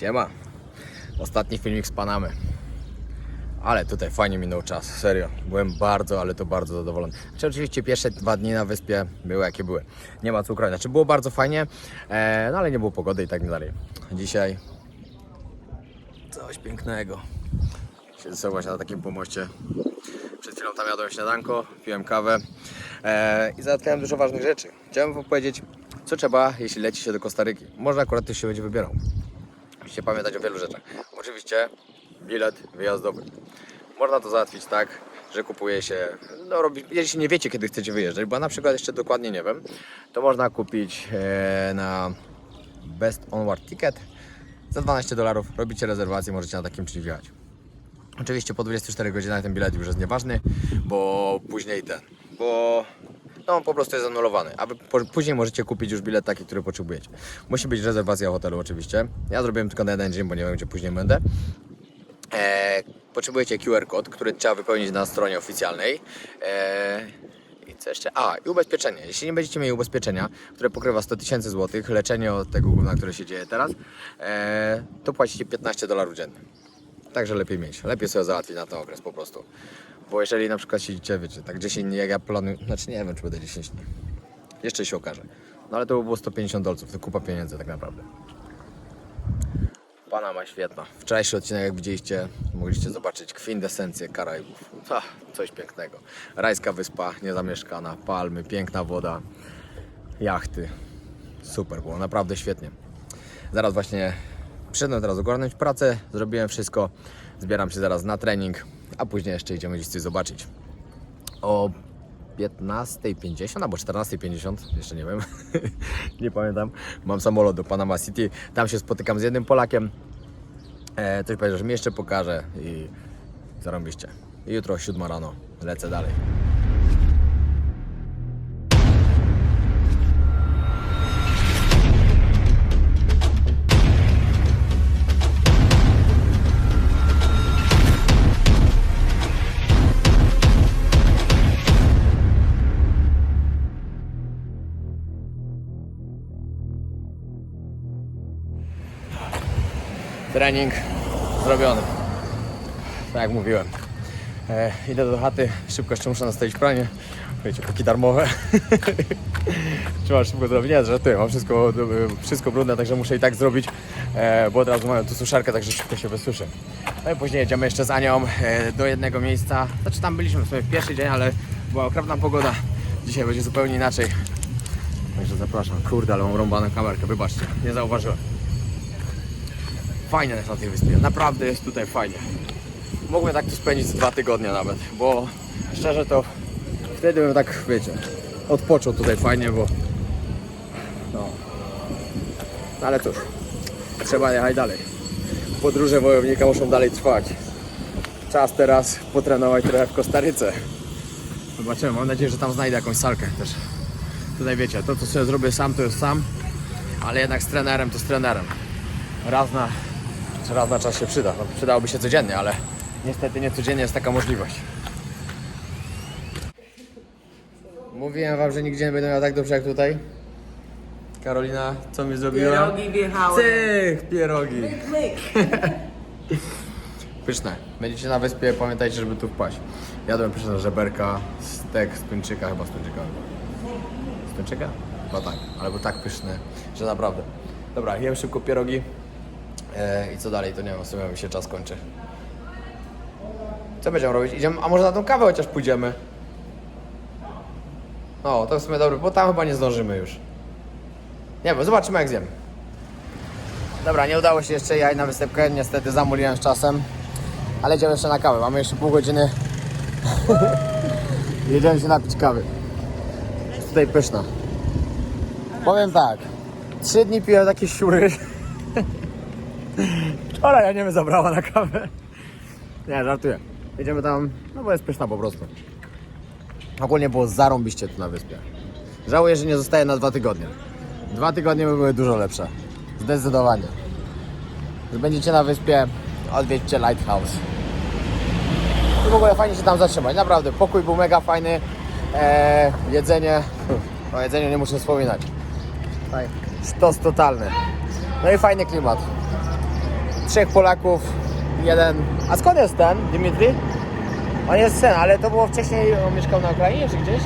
Siema. Ostatni filmik z Panamy. Ale tutaj fajnie minął czas, serio. Byłem bardzo, ale to bardzo zadowolony. Znaczy, oczywiście pierwsze dwa dni na wyspie były jakie były. Nie ma co ukrywać. Znaczy było bardzo fajnie, e, no ale nie było pogody i tak dalej. Dzisiaj coś pięknego. Siedzę sobie właśnie na takim pomoście. Przed chwilą tam jadłem śniadanko, piłem kawę e, i załatwiałem dużo ważnych rzeczy. Chciałem wam powiedzieć, co trzeba, jeśli leci się do Kostaryki. Może akurat też się będzie wybierał. Musicie pamiętać o wielu rzeczach. Oczywiście bilet wyjazdowy. Można to załatwić tak, że kupuje się, no robi, jeśli nie wiecie kiedy chcecie wyjeżdżać, bo na przykład jeszcze dokładnie nie wiem, to można kupić e, na Best Onward Ticket za 12 dolarów. Robicie rezerwację, możecie na takim czymś wjechać. Oczywiście po 24 godzinach ten bilet już jest nieważny, bo później ten, bo no po prostu jest anulowany, a później możecie kupić już bilet taki, który potrzebujecie. Musi być rezerwacja hotelu oczywiście. Ja zrobiłem tylko na jeden dzień, bo nie wiem gdzie później będę. E, potrzebujecie QR kod, który trzeba wypełnić na stronie oficjalnej. E, i co jeszcze? A, i ubezpieczenie. Jeśli nie będziecie mieli ubezpieczenia, które pokrywa 100 tysięcy złotych, leczenie od tego gówna, które się dzieje teraz, e, to płacicie 15 dolarów dziennie. Także lepiej mieć. Lepiej sobie załatwić na ten okres po prostu. Bo jeżeli na przykład siedzicie, wiecie, tak 10 dni, jak ja planuję, znaczy nie wiem, czy będę 10 dni. Jeszcze się okaże. No ale to by było 150 dolców, to kupa pieniędzy tak naprawdę. Panama świetna. Wczorajszy odcinek, jak widzieliście, mogliście zobaczyć kwintesencję Karaibów. Ach, coś pięknego. Rajska wyspa, niezamieszkana, palmy, piękna woda, jachty. Super było, naprawdę świetnie. Zaraz właśnie przyszedłem teraz ogarnąć pracę, zrobiłem wszystko. Zbieram się zaraz na trening, a później jeszcze idziemy gdzieś coś zobaczyć. O 15.50 albo 14.50, jeszcze nie wiem, nie pamiętam. Mam samolot do Panama City, tam się spotykam z jednym Polakiem. E, coś powiedział, że mi jeszcze pokaże i zarąbiście. I jutro o 7 rano lecę dalej. Trening zrobiony. Tak jak mówiłem. E, idę do chaty, szybko jeszcze muszę nastawić pranie. Wiecie, póki darmowe. Trzeba szybko zrobić. Nie, ty, mam wszystko, wszystko brudne, także muszę i tak zrobić, e, bo od razu mają tu suszarkę, także szybko się wysuszę. No i później jedziemy jeszcze z Anią e, do jednego miejsca. Znaczy tam byliśmy w w pierwszy dzień, ale była okropna pogoda. Dzisiaj będzie zupełnie inaczej. Także zapraszam. Kurde, ale mam rąbaną kamerkę, wybaczcie, nie zauważyłem. Fajnie jest na tej wyspie, naprawdę jest tutaj fajnie. Mógłbym tak tu spędzić dwa tygodnie nawet, bo szczerze to wtedy bym tak, wiecie, odpoczął tutaj fajnie, bo no, no ale cóż, trzeba jechać dalej. Podróże wojownika muszą dalej trwać. Czas teraz potrenować trochę w Kostaryce. Zobaczymy, mam nadzieję, że tam znajdę jakąś salkę też. Tutaj wiecie, to co sobie zrobię sam, to jest sam, ale jednak z trenerem to z trenerem. Raz na, raz na czas się przyda. No, przydałoby się codziennie, ale niestety nie codziennie jest taka możliwość. Mówiłem wam, że nigdzie nie będę miał tak dobrze jak tutaj. Karolina, co mi zrobiła? Pierogi wjechały. Cyk, pierogi. Klik. Pyszne. Będziecie na wyspie, pamiętajcie, żeby tu wpaść. Jadłem pyszne żeberka, stek z tuńczyka, chyba z tuńczyka. Z tuńczyka? Chyba tak, ale był tak pyszny, że naprawdę. Dobra, jem szybko pierogi. E, I co dalej, to nie wiem, w sumie mi się czas kończy. Co będziemy robić? Idziemy, a może na tą kawę chociaż pójdziemy? No, to w sumie dobry, bo tam chyba nie zdążymy już. Nie wiem, zobaczymy jak zjem. Dobra, nie udało się jeszcze jechać na występkę, niestety zamuliłem z czasem. Ale idziemy jeszcze na kawę, mamy jeszcze pół godziny. Jedziemy się napić kawy. Tutaj pyszna. Powiem tak, trzy dni piłem takie siury. Wczoraj ja nie mnie zabrała na kawę. Nie, żartuję. Jedziemy tam, no bo jest pyszna po prostu. Ogólnie było zarąbiście tu na wyspie. Żałuję, że nie zostaje na dwa tygodnie. Dwa tygodnie by były dużo lepsze. Zdecydowanie. Jak będziecie na wyspie, odwiedźcie Lighthouse. I w ogóle fajnie się tam zatrzymać. Naprawdę, pokój był mega fajny. Eee, jedzenie, o jedzeniu nie muszę wspominać. Sztos totalny. No i fajny klimat. Trzech Polaków, jeden... A skąd jest ten, Dimitri? On jest ten, ale to było wcześniej, on mieszkał na Ukrainie czy gdzieś?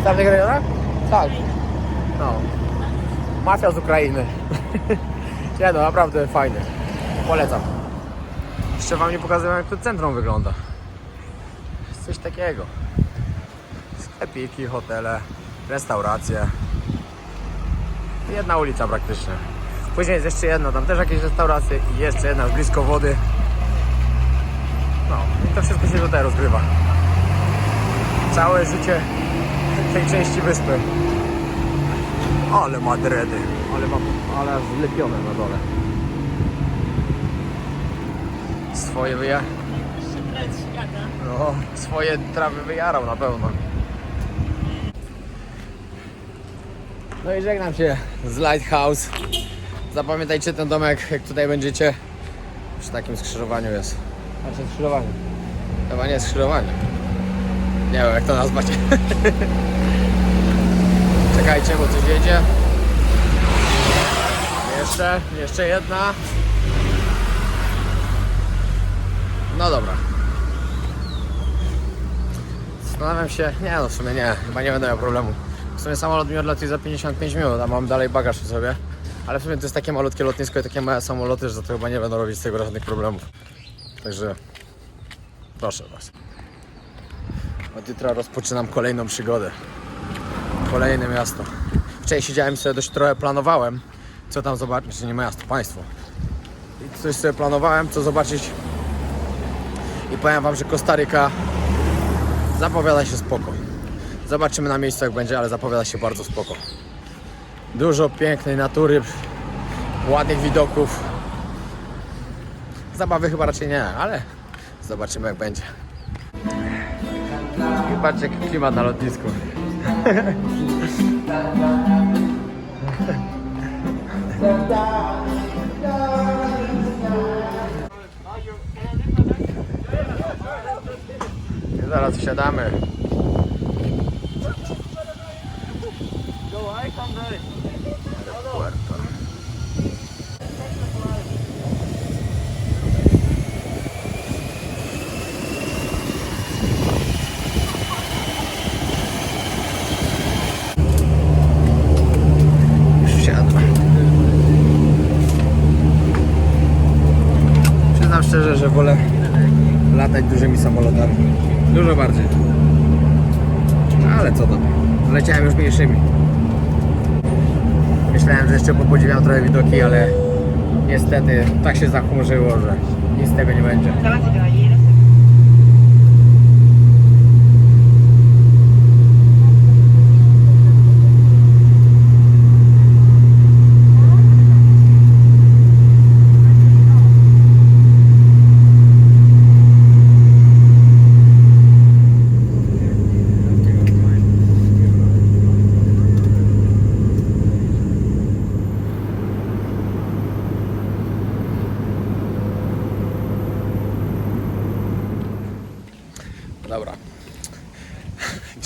W tamtych rejonach? Tak. No. Mafia z Ukrainy. nie no, naprawdę fajny. Polecam. Jeszcze wam nie pokazuję jak to centrum wygląda. Jest coś takiego. Sklepiki, hotele, restauracje. Jedna ulica praktycznie. Później jest jeszcze jedna, tam też jakieś restauracje i jeszcze jedna blisko wody. No i to wszystko się tutaj rozgrywa. Całe życie tej części wyspy. Ale ma dredy, ale ma, ale zlepione na dole. Swoje wyja... No, swoje trawy wyjarał na pewno. No i żegnam się z Lighthouse. Zapamiętajcie ten domek, jak tutaj będziecie. Przy takim skrzyżowaniu jest. Znaczy skrzyżowanie. Chyba nie skrzyżowanie. Nie wiem jak to nazwać. Czekajcie, bo coś jedzie. Jeszcze, jeszcze jedna. No dobra. Zastanawiam się, nie no w sumie nie, chyba nie będę miał problemu. W sumie samolot mi odlatuje za 55 minut, a mam dalej bagaż w sobie. Ale w sumie to jest takie malutkie lotnisko i takie małe samoloty, że to chyba nie będą robić z tego żadnych problemów. Także proszę Was. Od jutra rozpoczynam kolejną przygodę. Kolejne miasto. Wczoraj siedziałem sobie dość trochę planowałem, co tam zobaczyć, czy nie miasto, państwo. I coś sobie planowałem, co zobaczyć. I powiem Wam, że Kostaryka zapowiada się spoko. Zobaczymy na miejscu jak będzie, ale zapowiada się bardzo spoko. Dużo pięknej natury, ładnych widoków. Zabawy chyba raczej nie, ale zobaczymy jak będzie. I patrzcie klimat na lotnisku. I zaraz wsiadamy. Szczerze, że wolę latać dużymi samolotami. Dużo bardziej. Ale co tam? Leciałem już mniejszymi. Myślałem, że jeszcze popodziwiam trochę widoki, ale niestety tak się zachmurzyło, że nic z tego nie będzie.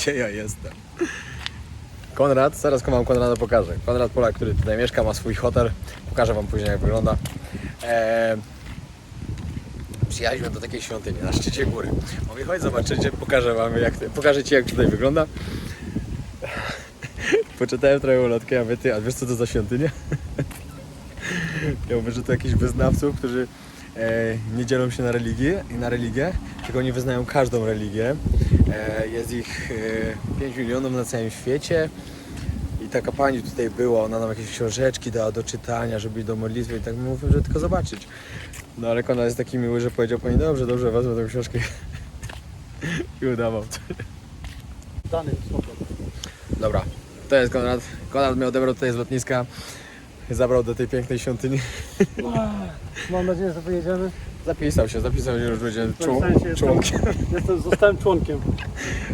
Gdzie ja jestem? Konrad, zaraz wam Konrada pokażę. Konrad Polak, który tutaj mieszka, ma swój hotel. Pokażę wam później jak wygląda. Eee, do takiej świątyni na szczycie góry. Mówię, chodź zobaczycie, pokażę wam jak, pokażę ci jak tutaj wygląda. Poczytałem trochę ulotkę, ja mówię, ty, a wiesz co to za świątynia? Ja mówię, że to jakichś wyznawców, którzy e, nie dzielą się na religię i na religię, tylko oni wyznają każdą religię. E, jest ich e, 5 milionów na całym świecie. I taka pani tutaj była, ona nam jakieś książeczki dała do czytania, żeby iść do modlitwy i tak mówię, że tylko zobaczyć. No ale Konrad jest taki miły, że powiedział pani, dobrze, dobrze, wezmę tę książkę i udawał. Dany, spoko. Dobra, to jest Konrad. Konrad mnie odebrał tutaj z lotniska, zabrał do tej pięknej świątyni. Mam nadzieję, że wyjedziemy. Zapisał się, zapisał się, już będzie człon- się, jestem- członkiem. Jestem, zostałem członkiem.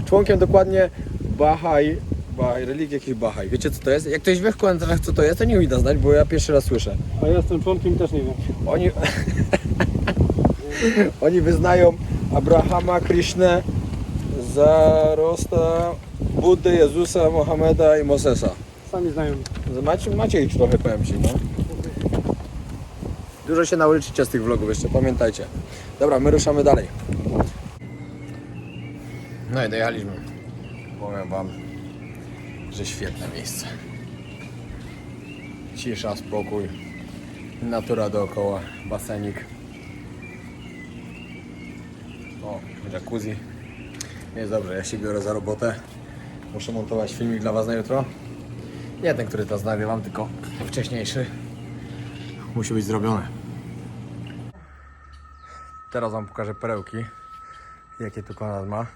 Członkiem dokładnie Bahaj, Bahaj, religii jakiejś Bahaj. Wiecie co to jest? Jak ktoś wie w komentarzach co to jest, to nie mi da znać, bo ja pierwszy raz słyszę. A ja jestem członkiem i też nie wiem. Oni, oni wyznają Abrahama, Krishnę, Zarosta, Buddę, Jezusa, Mohameda i Mosesa. Sami znają. Macie, macie ich trochę, powiem Ci, no. Dużo się nauczycie z tych vlogów jeszcze, pamiętajcie. Dobra, my ruszamy dalej. No i dojechaliśmy. Powiem wam, że świetne miejsce. Cisza, spokój, natura dookoła, basenik. O, jacuzzi. Jest dobrze, ja się biorę za robotę. Muszę montować filmik dla Was na jutro. Nie ten, który teraz nagrywam, tylko wcześniejszy. Musi być zrobione. Teraz Wam pokażę perełki, jakie tu Konrad ma.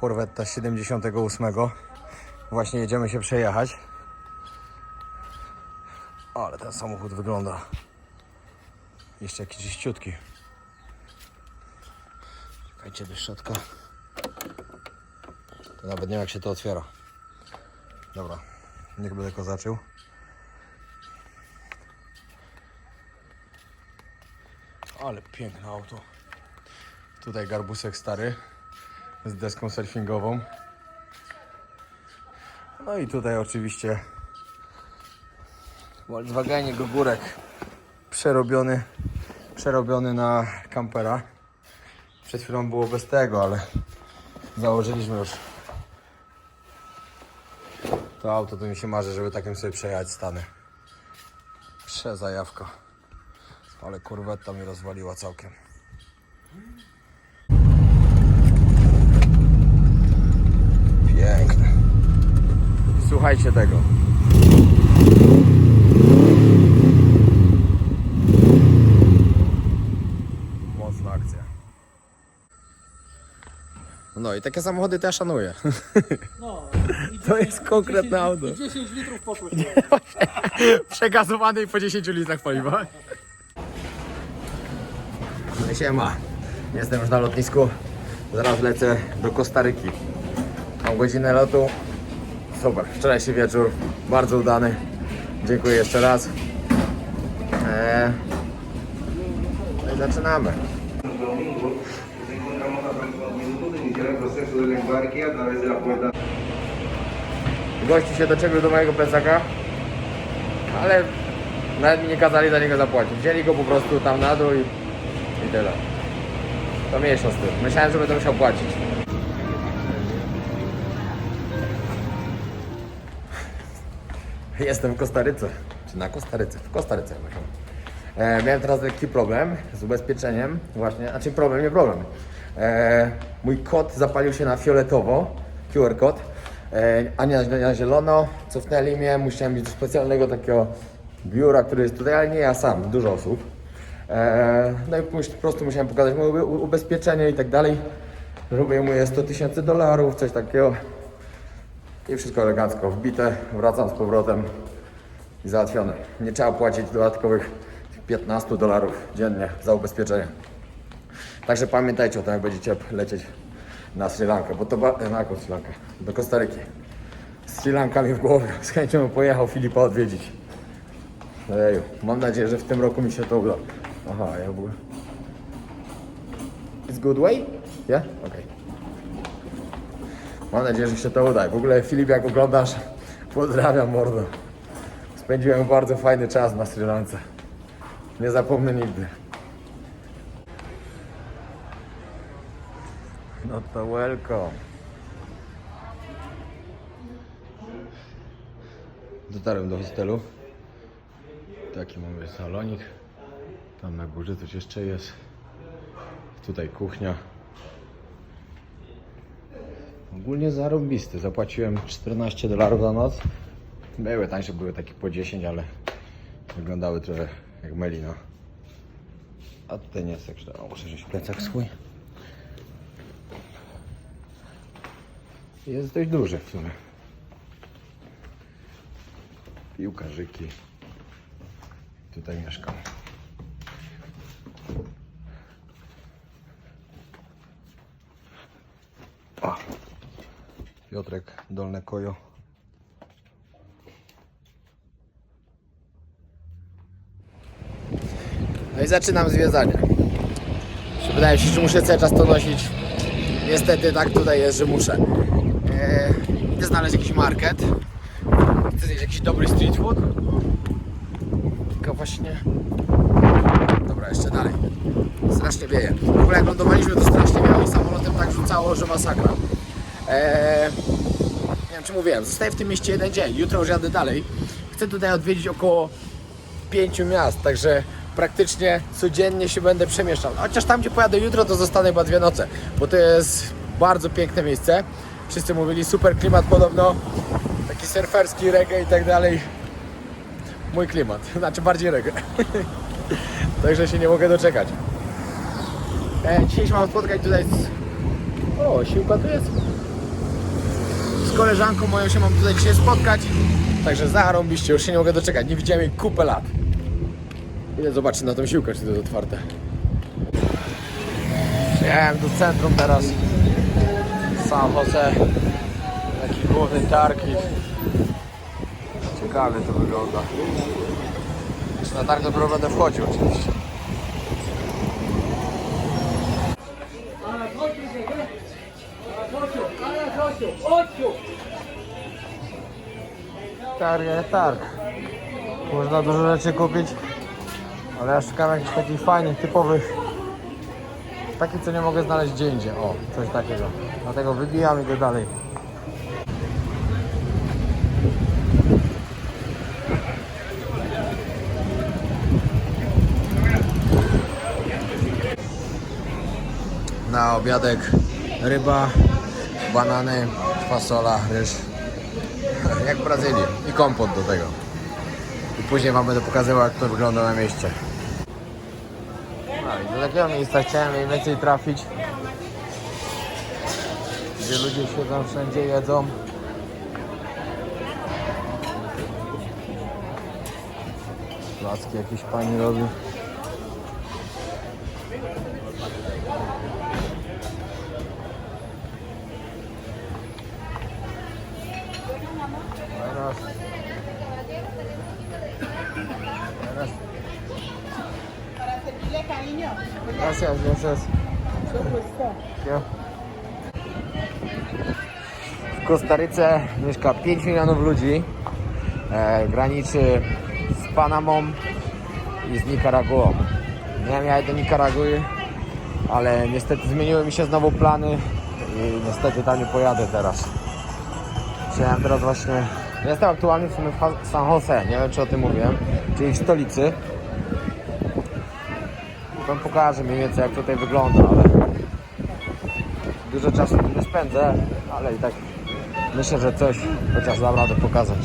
Corvetta z 78. Właśnie jedziemy się przejechać. Ale ten samochód wygląda jeszcze jakiś czyściutki. Czekajcie do środka. To nawet nie wiem jak się to otwiera. Dobra, niech będę kozaczył. Ale piękne auto. Tutaj garbusek stary z deską surfingową. No i tutaj oczywiście Volkswagenie Gogurek przerobiony, przerobiony na kampera. Przed chwilą było bez tego, ale założyliśmy już to auto, to mi się marzy, żeby takim sobie przejechać Stany. Przezajawka. Ale kurwetta mi rozwaliła całkiem. Piękne. Słuchajcie tego. No i takie samochody to ja szanuję. No, To jest konkretne auto. 10 litrów poszło. Przegazowany i po 10 litrach paliwa. No i siema. Jestem już na lotnisku. Zaraz lecę do Kostaryki. Mam godzinę lotu. Super. Wczorajszy wieczór. Bardzo udany. Dziękuję jeszcze raz. Eee, no i zaczynamy. Embarque a través de Gości się doczepił do mojego plecaka, ale nawet mi nie kazali za niego zapłacić. Wzięli go po prostu tam na dół i, i tyle. To mniejsza z tym. Myślałem, że będę musiał płacić. Jestem w Kostaryce. Czy na Kostaryce? W Kostaryce. E, miałem teraz lekki problem z ubezpieczeniem. Właśnie, znaczy problem, nie problem. E, mój kod zapalił się na fioletowo, QR kod, e, a nie na, na zielono. Cofnęli mnie, musiałem do specjalnego takiego biura, który jest tutaj, ale nie ja sam, dużo osób. E, no i po prostu musiałem pokazać moje ube- ubezpieczenie i tak dalej. Że obejmuje 100 tysięcy dolarów, coś takiego. I wszystko elegancko wbite, wracam z powrotem i załatwione. Nie trzeba płacić dodatkowych 15 dolarów dziennie za ubezpieczenie. Także pamiętajcie o tym, jak będziecie lecieć na Sri Lankę, bo to na jaką Sri Lankę? Do Kostaryki. Z Sri Lanka mi w głowie, z chęcią pojechał Filipa odwiedzić. Eju, mam nadzieję, że w tym roku mi się to uda. Aha, ja byłem. It's good way? Yeah? Okay. Mam nadzieję, że się to uda. W ogóle Filip, jak oglądasz, pozdrawiam mordo. Spędziłem bardzo fajny czas na Sri Lance. Nie zapomnę nigdy. No to welcome. Dotarłem do hostelu. Taki mamy salonik. Tam na górze coś jeszcze jest. Tutaj kuchnia. Ogólnie zarąbisty. Zapłaciłem 14 dolarów za noc. Były tańsze, były takie po 10, ale wyglądały trochę jak melina. A tutaj nie jest tak. O, Muszę wziąć plecak swój. Jest dość duży w sumie. Piłkarzyki. Tutaj mieszkam. O. Piotrek, Dolne Kojo. No i zaczynam zwiedzanie. Wydaje się, że muszę cały czas to nosić. Niestety tak tutaj jest, że muszę. Chcę znaleźć jakiś market. Chcę zjeść jakiś dobry street food. Tylko właśnie... Dobra, jeszcze dalej. Strasznie wieje. W ogóle jak lądowaliśmy, to strasznie wiało samolotem, tak rzucało, że masakra. Eee, nie wiem, czy mówiłem, zostaję w tym mieście jeden dzień. Jutro już jadę dalej. Chcę tutaj odwiedzić około pięciu miast, także praktycznie codziennie się będę przemieszczał. Chociaż tam, gdzie pojadę jutro, to zostanę chyba dwie noce, bo to jest bardzo piękne miejsce. Wszyscy mówili, super klimat podobno, taki surferski reggae i tak dalej. Mój klimat, znaczy bardziej reggae. Także się nie mogę doczekać. E, dzisiaj się mam spotkać tutaj z... O, siłka tu jest. Z koleżanką moją się mam tutaj dzisiaj spotkać. Także zarąbiście, już się nie mogę doczekać. Nie widziałem jej kupę lat. Idę zobaczyć na tą siłkę, czy to jest otwarte. Przyjechałem do centrum teraz. San Jose. Taki główny targ i... Ciekawie to wygląda. Czy na targ dopiero będę wchodził oczywiście. Targ targ. Można dużo rzeczy kupić, ale ja szukam jakichś takich fajnych, typowych. Takich, co nie mogę znaleźć gdzie indziej. O, coś takiego. Dlatego wybijam i idę dalej. Na obiadek ryba, banany, fasola, ryż. Jak w Brazylii. I kompot do tego. I później wam będę pokazywał jak to wygląda na mieście. I do takiego miejsca chciałem mniej więcej trafić. Gdzie ludzie siedzą wszędzie, jedzą. Placki jakieś pani robi. Gracias. Dziękuję. W Kostaryce mieszka 5 milionów ludzi. E, graniczy z Panamą i z Nikaraguą. Miałem jechać do Nikaragui, ale niestety zmieniły mi się znowu plany i niestety tam nie pojadę teraz. Chciałem teraz właśnie... Jestem aktualnie w sumie w San Jose, nie wiem czy o tym mówiłem, czyli w stolicy. Wam pokażę mniej więcej jak tutaj wygląda, ale dużo czasu nie spędzę, ale i tak myślę, że coś chociaż dam radę pokazać.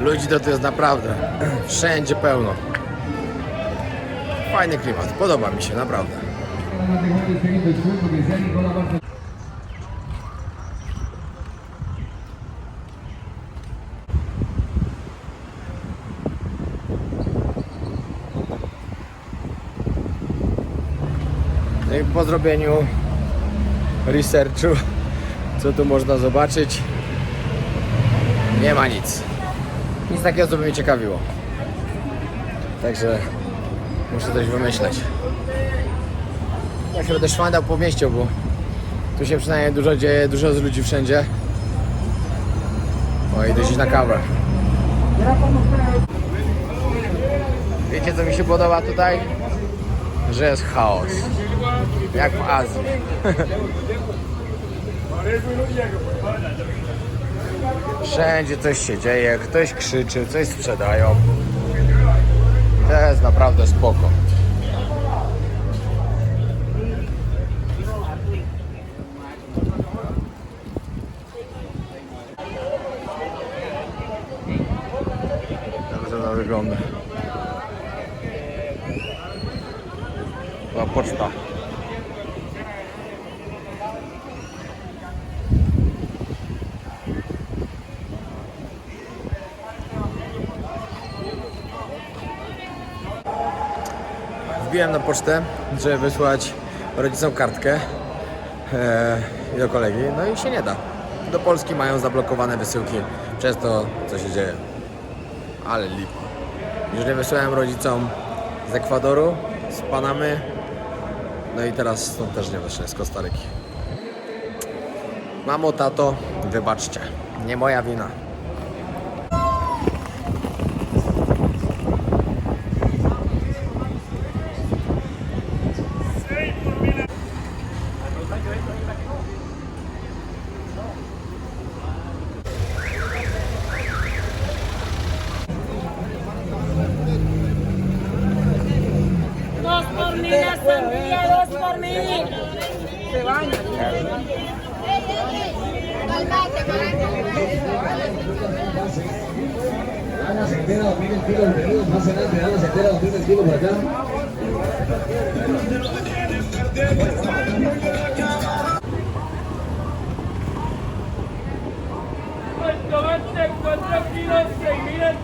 Ludzi to jest naprawdę wszędzie pełno. Fajny klimat, podoba mi się naprawdę. No i po zrobieniu researchu, co tu można zobaczyć, nie ma nic. Nic takiego, co by mnie ciekawiło. Także muszę coś wymyśleć. Ja się będę szwandał po mieście, bo tu się przynajmniej dużo dzieje, dużo z ludzi wszędzie. O, idę gdzieś na kawę. Wiecie co mi się podoba tutaj? Że jest chaos. Jak w Azji. Wszędzie coś się dzieje, ktoś krzyczy, coś sprzedają. To jest naprawdę spoko. Dobrze to wygląda. Była poczta. Wbiłem na pocztę, żeby wysłać rodzicom kartkę e, do kolegi, no i się nie da. Do Polski mają zablokowane wysyłki przez to, co się dzieje. Ale lipa. Już nie wysłałem rodzicom z Ekwadoru, z Panamy. No i teraz stąd też nie wyszedłem, z Kostaryki. Mamo, tato, wybaczcie. Nie moja wina.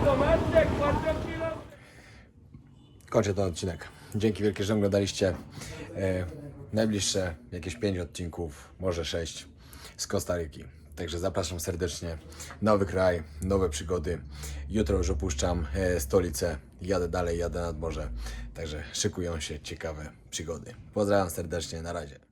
Tomate 4 kilos. Kończę ten odcinek. Dzięki wielkie, że oglądaliście. E, najbliższe jakieś 5 odcinków, może 6 z Kostaryki. Także zapraszam serdecznie. Nowy kraj, nowe przygody. Jutro już opuszczam e, stolicę. Jadę dalej, jadę nad morze. Także szykują się ciekawe przygody. Pozdrawiam serdecznie, na razie.